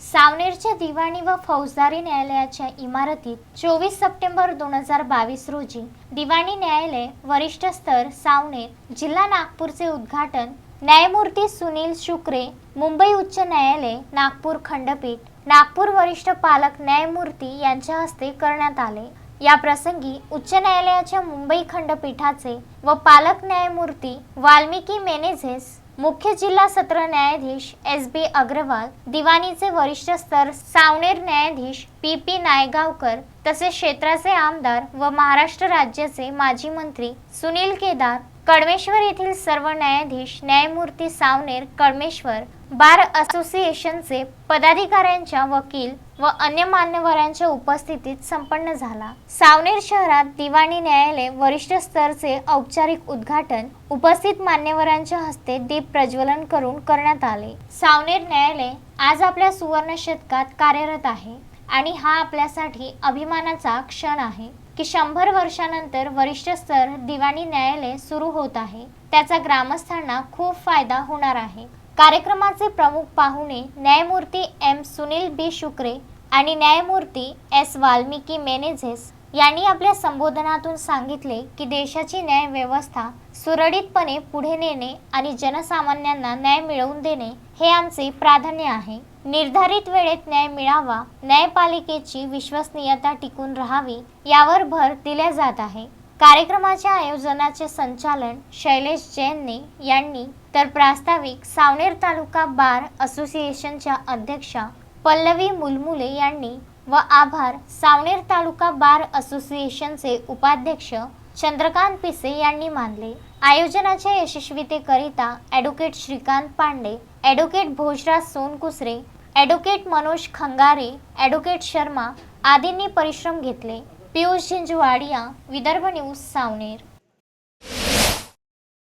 सावनेरच्या दिवाणी व फौजदारी न्यायालयाच्या इमारतीत चोवीस सप्टेंबर दोन हजार बावीस रोजी दिवाणी न्यायालय वरिष्ठ स्तर सावनेर जिल्हा नागपूरचे उद्घाटन न्यायमूर्ती सुनील शुक्रे मुंबई उच्च न्यायालय नागपूर खंडपीठ नागपूर वरिष्ठ पालक न्यायमूर्ती यांच्या हस्ते करण्यात आले. या प्रसंगी उच्च न्यायालयाच्या मुंबई खंडपीठाचे व पालक न्यायमूर्ती वाल्मिकी मेनेझेस मुख्य जिल्हा सत्र न्यायाधीश एस बी अग्रवाल दिवाणीचे वरिष्ठ स्तर सावनेर न्यायाधीश पी पी नायगावकर तसेच क्षेत्राचे आमदार व महाराष्ट्र राज्याचे माजी मंत्री सुनील केदार कडमेश्वर येथील सर्व न्यायाधीश न्यायमूर्ती सावनेर कडमेश्वर बार असोसिएशनचे पदाधिकाऱ्यांच्या वकील व अन्य मान्यवरांच्या उपस्थितीत संपन्न झाला. सावनेर शहरात दिवाणी न्यायालय वरिष्ठ स्तरचे औपचारिक उद्घाटन उपस्थित मान्यवरांच्या हस्ते दीप प्रज्वलन करून करण्यात आले. सावनेर न्यायालय आज आपल्या सुवर्ण शतकात कार्यरत आहे आणि हा आपल्यासाठी अभिमानाचा क्षण आहे. की शंभर वर्षानंतर वरिष्ठ स्तर दिवाणी न्यायालय सुरू होत आहे. त्याचा ग्रामस्थांना खूप फायदा होणार आहे. कार्यक्रमाचे प्रमुख पाहुणे न्यायमूर्ती एम. सुनील बी. शुक्रे आणि न्यायमूर्ती एस. वाल्मिकी मेनेझेस यांनी आपल्या संबोधनातून सांगितले की देशाची न्याय व्यवस्था सुरळीतपणे पुढे नेणे आणि जनसामान्यांना न्याय मिळवून देणे हे आमचे प्राधान्य आहे. निर्धारित वेळेत न्याय मिळावा न्यायपालिकेची विश्वसनीयता टिकून राहावी यावर भर दिल्या जात आहे. कार्यक्रमाच्या आयोजनाचे संचालन शैलेश जैनने यांनी तर प्रास्ताविक सावनेर तालुका बार असोसिएशनच्या अध्यक्षा पल्लवी मुलमुले यांनी व आभार सावनेर तालुका बार असोसिएशनचे उपाध्यक्ष चंद्रकांत पिसे यांनी मानले. आयोजनाच्या यशस्वीतेकरिता advocate Shrikant Pande advocate Bhojraj Sonkusare advocate Manoj Khangare advocate Sharma आदींनी परिश्रम घेतले. पियुष झिंजवाडिया विदर्भ न्यूज सावनेर.